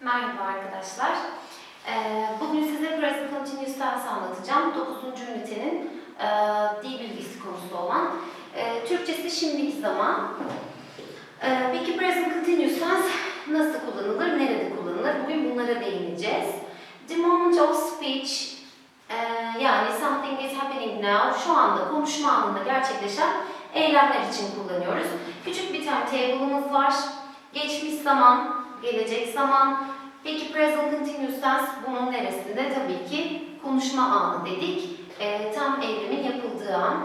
Merhaba arkadaşlar. Ee, Bugün size Present Continuous Tense anlatacağım. 9. ünitenin e, dil bilgisi konusu olan. e, Türkçesi şimdiki zaman. E, Peki Present Continuous Tense nasıl kullanılır, nerede kullanılır? Bugün bunlara değineceğiz. The moment of speech, yani something is happening now, şu anda konuşma anında gerçekleşen eylemler için kullanıyoruz. Küçük bir tane table'ımız var. Geçmiş zaman, gelecek zaman. Peki present continuous tense bunun neresinde? Tabii ki konuşma anı dedik. Ee, tam eylemin yapıldığı an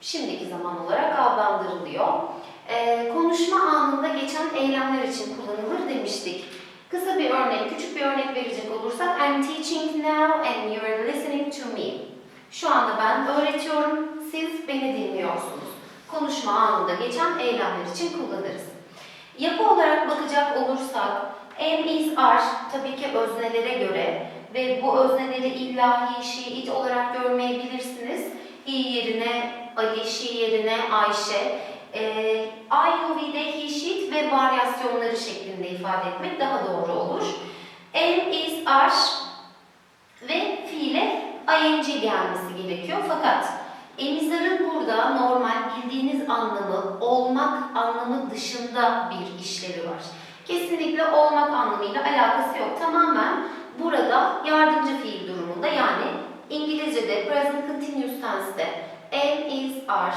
şimdiki zaman olarak adlandırılıyor. Ee, konuşma anında geçen eylemler için kullanılır demiştik. Kısa bir örnek, küçük bir örnek verecek olursak I'm teaching now and you are listening to me. Şu anda ben öğretiyorum, siz beni dinliyorsunuz. Konuşma anında geçen eylemler için kullanırız. Yapı olarak bakacak olursak am, is, are tabii ki öznelere göre ve bu özneleri illa he, she, it olarak görmeyebilirsiniz. He yerine Ali, she yerine Ayşe, e, I, you, we de he, she, it ve varyasyonları şeklinde ifade etmek daha doğru olur. Am, is, are ve fiile ing gelmesi gerekiyor fakat emizarın burada normal bildiğiniz anlamı olmak anlamı dışında bir işlevi var. Kesinlikle olmak anlamıyla alakası yok. Tamamen burada yardımcı fiil durumunda yani İngilizce'de present continuous tense'te am, is, are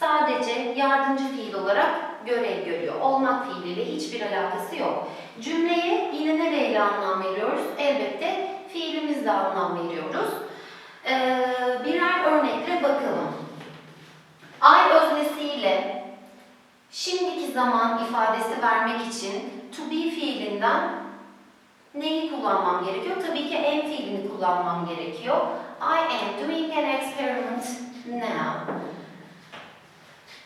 sadece yardımcı fiil olarak görev görüyor. Olmak fiiliyle hiçbir alakası yok. Cümleye yine nereyle anlam veriyoruz? Elbette fiilimizle anlam veriyoruz. Ee, birer örnekle bakalım. Ay öznesiyle şimdiki zaman ifadesi vermek için to be fiilinden neyi kullanmam gerekiyor? Tabii ki am fiilini kullanmam gerekiyor. I am doing an experiment now.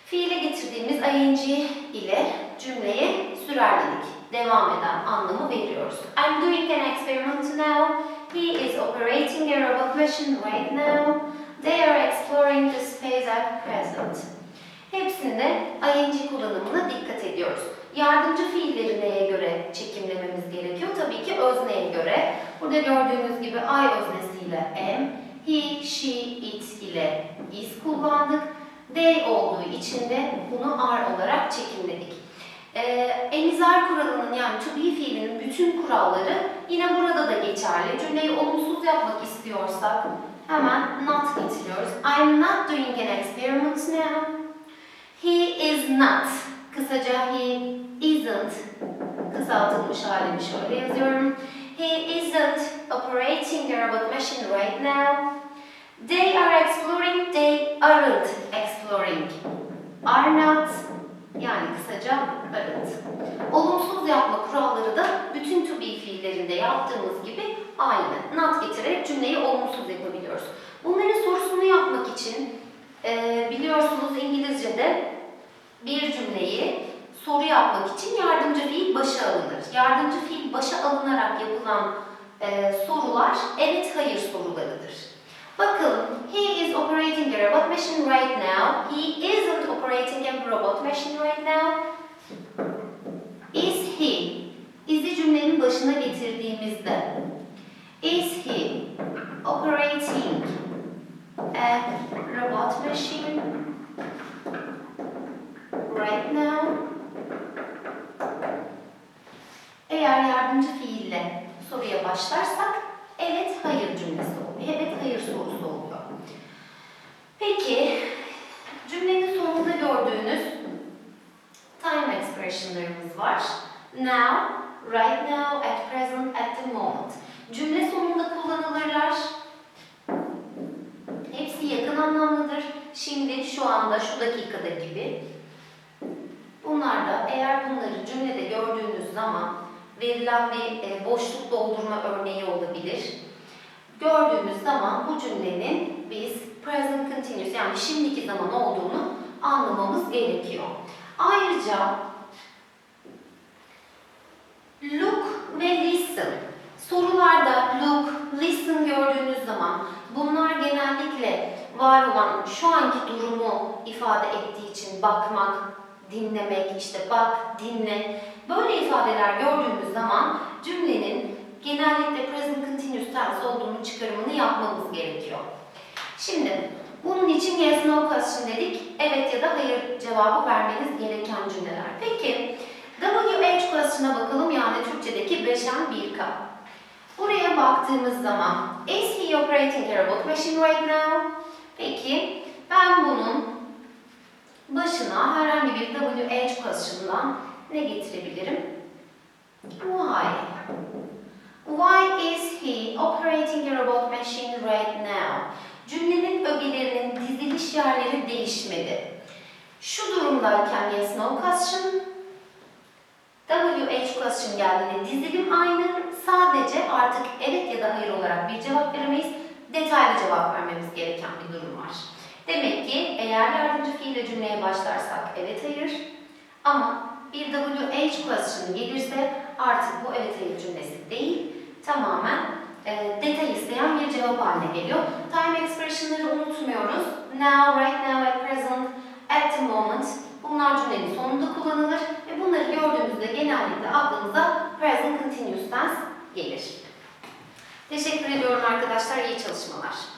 Fiile getirdiğimiz ing ile cümleye sürerledik. Devam eden anlamı veriyoruz. I'm doing an experiment now. He is operating a robot machine right now. They are exploring the space at present. Hepsinde ing kullanımına dikkat ediyoruz. Yardımcı fiilleri neye göre çekimlememiz gerekiyor? Tabii ki özneye göre. Burada gördüğünüz gibi I öznesiyle am, he, she, it ile is kullandık. They olduğu için de bunu are olarak çekimledik. Ee, emizar kuralının yani to be fiilinin bütün kuralları yine burada da geçerli. Cümleyi olumsuz yapmak istiyorsak hemen not getiriyoruz. I'm not doing an experiment now. He is not. Kısaca he isn't. Kısaltılmış halini şöyle yazıyorum. He isn't operating a robot machine right now. They are exploring, they aren't exploring. Are not, yani kısaca aren't. Olumsuz yapma kuralları da bütün to be fiillerinde yaptığımız gibi aynı. Not getirerek cümleyi olumsuz yapabiliyoruz. Bunların sorusunu yapmak için e, biliyorsunuz İngilizce'de bir cümleyi soru yapmak için yardımcı fiil başa alınır. Yardımcı fiil başa alınarak yapılan e, sorular evet hayır sorularıdır. Bakalım. He is operating a robot machine right now. He isn't operating a robot machine right now. Is he? Is'i cümlenin başına getirdiğimizde Is he operating a robot machine right now? Eğer yardımcı fiille soruya başlarsak evet hayır cümlesi oluyor. Evet hayır sorusu oluyor. Peki cümlenin sonunda gördüğünüz time expressionlarımız var. Now, right now, at present, at the moment. Cümle sonunda kullanılırlar. Hepsi yakın anlamlıdır. Şimdi, şu anda, şu dakikada gibi. Bunlar da eğer bunları cümlede gördüğünüz zaman verilen bir e, boşluk doldurma örneği olabilir. Gördüğümüz zaman bu cümlenin biz present continuous yani şimdiki zaman olduğunu anlamamız gerekiyor. Ayrıca look ve listen. Sorularda look, listen gördüğünüz zaman bunlar genellikle var olan şu anki durumu ifade ettiği için bakmak, dinlemek, işte bak, dinle Böyle ifadeler gördüğümüz zaman cümlenin genellikle present continuous tense olduğunu çıkarımını yapmamız gerekiyor. Şimdi bunun için yes no question dedik. Evet ya da hayır cevabı vermeniz gereken cümleler. Peki WH question'a bakalım yani Türkçedeki beşen bir k. Buraya baktığımız zaman is he operating a robot machine right now? Peki ben bunun başına herhangi bir WH question'dan ne getirebilirim? Why? Why is he operating a robot machine right now? Cümlenin ögelerinin diziliş yerleri değişmedi. Şu durumdayken yes no question, WH question geldiğinde dizilim aynı. Sadece artık evet ya da hayır olarak bir cevap veremeyiz. Detaylı cevap vermemiz gereken bir durum var. Demek ki eğer yardımcı fiille cümleye başlarsak evet hayır ama bir WH question gelirse artık bu evet hayır cümlesi değil tamamen e, detay isteyen bir cevap haline geliyor. Time expression'ları unutmuyoruz. Now, right now, at present, at the moment bunlar cümlenin sonunda kullanılır ve bunları gördüğümüzde genellikle aklımıza present continuous tense gelir. Teşekkür ediyorum arkadaşlar. İyi çalışmalar.